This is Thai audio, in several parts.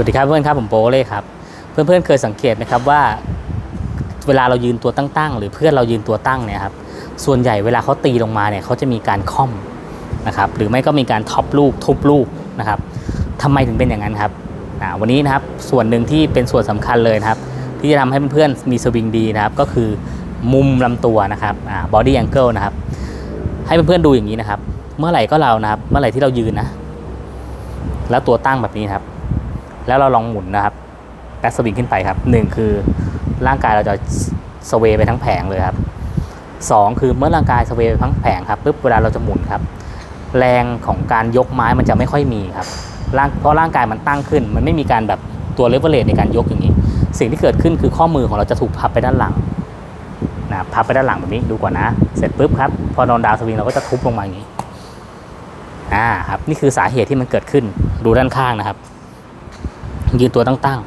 วัสดีครับเพื่อนครับผมโปเล่ครับเพื่อนๆเคยสังเกตไหมครับว่า เวลาเรายืนตัวตั้งๆหรือเพื่อนเรายืนตัวตั้งเนี่ยครับส่วนใหญ่เวลาเขาตีลงมาเนี่ยเขาจะมีการค่อมนะครับหรือไม่ก็มีการท็อปลูกทุบลูกนะครับทำไมถึงเป็นอย่างนั้นครับวันนี้นะครับส่วนหนึ่งที่เป็นส่วนสำคัญเลยครับที่จะทำให้เพื่อนๆมีสวิงดีนะครับก็คือมุมลำตัวนะครับอ่า body angle นะครับให้เพื่อนๆดูอย่างนี้นะครับ เมื่อไหร่ก็เรานะครับเมื่อไหร่ที่เรายืนนะแล้วตัวตั้งแบบนี้ครับ แล้วเราลองหมุนนะครับแบ็กสวิงขึ้นไปครับหนึ่งคือร่างกายเราจะสเวไปทั้งแผงเลยครับสองคือเมื่อร่างกายสเวไปทั้งแผงครับปุ๊บเวลาเราจะหมุนครับ แรงของการยกไม้มันจะไม่ค่อยมีครับร่างเพราะร่างกายมันตั้งขึ้น มันไม่มีการแบบตัวเลเวลเลตในการยกอย่างนี้ สิ่งที่เกิดขึ้นคือข้อมือของเราจะถูกพับไปด้านหลังนะพับไปด้านหลังแบบนี้ดูก่อนนะ เสร็จปุ๊บครับ พอนอนดาวสวิงเราก็จะทุบลงมาอย่างนี้อ่าครับนี่คือสาเหตุที่มันเกิดขึ้นดูด้านข้างนะครับ ยืนตัวตั้ง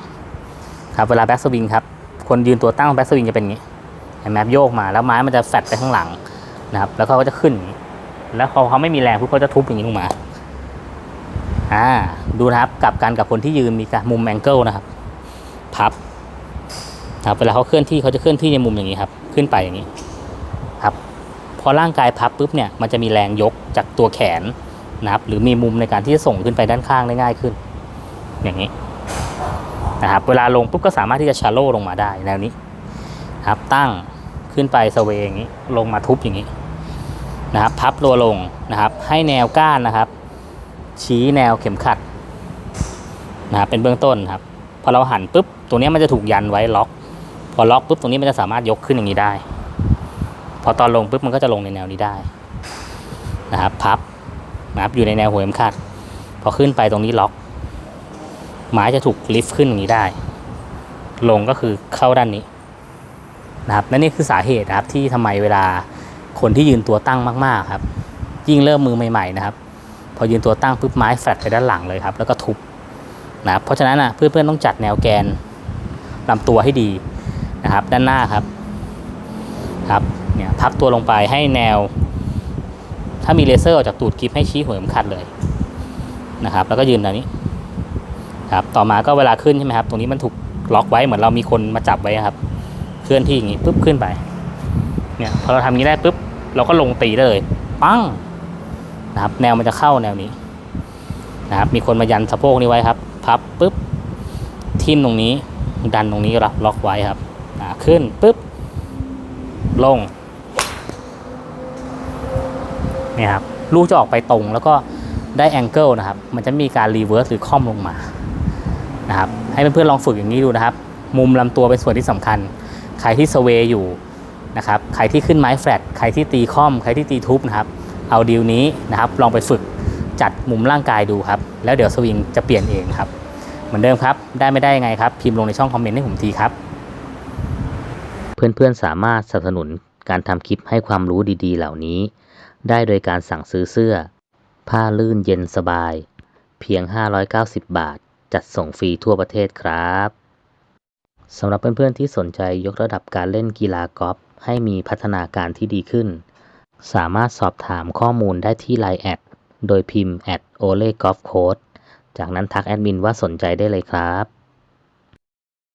ๆครับเวลาแบ็กสวิงครับคนยืนตัวตั้งแบ็กสวิงจะเป็นอย่างนี้เห็นไหมโยกมาแล้วไม้มันจะแฟดไปข้างหลังนะครับ แล้วเขาก็จะขึ้น แล้วพอเขาไม่มีแรงปุ๊บเขาจะทุบอย่างนี้ลงมาอ่าดูนะครับกลับกันกับคนที่ยืนมีการมุมแองเกิลนะครับพับครับเวลาเขาเคลื่อนที่เขาจะเคลื่อนที่ในมุมอย่างนี้ครับ ขึ้นไปอย่างนี้ครับพอร่างกายพับปุ๊บเนี่ยมันจะมีแรงยกจากตัวแขนนะครับ หรือมีมุมในการที่จะส่งขึ้นไปด้านข้างได้ง่ายขึ้น อย่างนี้ นะครับเวลาลงปุ๊บก็สามารถที่จะชาโลลงมาได้แนวนี้ครับตั้งขึ้นไปสเวย์อย่างนี้ลงมาทุบอย่างนี้นะครับพับตัวลงนะครับให้แนวก้านนะครับ ชี้แนวเข็มขัดนะครับเป็นเบื้องต้นครับพอเราหันปุ๊บตรงนี้มันจะถูกยันไว้ล็อก พอล็อกปุ๊บตรงนี้มันจะสามารถยกขึ้นอย่างนี้ได้ พอตอนลงปุ๊บมันก็จะลงในแนวนี้ได้นะครับพับนะครับอยู่ในแนวหัวเข็มขัด พอขึ้นไปตรงนี้ล็อก ไม้จะถูกลิฟต์ขึ้นอย่างนี้ได้ ลงก็คือเข้าด้านนี้นะครับและนี่คือสาเหตุนะครับที่ทำไมเวลาคนที่ยืนตัวตั้งมากๆครับ ยิ่งเริ่มมือใหม่ๆนะครับ พอยืนตัวตั้งปุ๊บไม้แฟลตไปด้านหลังเลยครับ แล้วก็ทุบนะครับเพราะฉะนั้นนะเพื่อนๆต้องจัดแนวแกนลำตัวให้ดีนะครับ ด้านหน้าครับครับเนี่ยพับตัวลงไปให้แนว ถ้ามีเลเซอร์ออกจากตูดกิฟให้ชี้หัวเข็มขัดเลยนะครับ แล้วก็ยืนแบบนี้ ครับต่อมาก็เวลาขึ้นใช่ไหมครับ ตรงนี้มันถูกล็อกไว้เหมือนเรามีคนมาจับไว้ครับ เคลื่อนที่อย่างนี้ปุ๊บขึ้นไป เนี่ยพอเราทำอย่างนี้ได้ปุ๊บเราก็ลงตีได้เลย ปั้งนะครับแนวมันจะเข้าแนวนี้นะครับมีคนมายันสะโพกนี้ไว้ครับ พับปุ๊บทิ่มตรงนี้ดันตรงนี้รับล็อกไว้ครับขึ้นปุ๊บลงเนี่ยครับลูกจะออกไปตรงแล้วก็ได้แองเกิลนะครับ มันจะมีการรีเวิร์สหรือค่อมลงมา นะครับให้เพื่อนๆลองฝึกอย่างนี้ดูนะครับ มุมลำตัวเป็นส่วนที่สำคัญ ใครที่สเวย์อยู่นะครับใครที่ขึ้นไม้แฟลตใครที่ตีค่อม ใครที่ตีทุบนะครับเอาดีลนี้นะครับลองไปฝึกจัดมุมร่างกายดูครับ แล้วเดี๋ยวสวิงจะเปลี่ยนเองครับ เหมือนเดิมครับ ได้ไม่ได้ยังไงครับ พิมพ์ลงในช่องคอมเมนต์ให้ผมทีครับ เพื่อนๆสามารถสนับสนุนการทำคลิปให้ความรู้ดีๆ เหล่านี้ ได้โดยการสั่งซื้อเสื้อ ผ้าลื่นเย็นสบาย เพียง 590 บาท จัดส่งฟรีทั่วประเทศครับสำหรับเพื่อนๆที่สนใจยกระดับการเล่นกีฬากอล์ฟให้มีพัฒนาการที่ดีขึ้น สามารถสอบถามข้อมูลได้ที่ Line แอดโดยพิมพ์ at o l e golf coach จากนั้นทักแอดมินว่าสนใจได้เลยครับ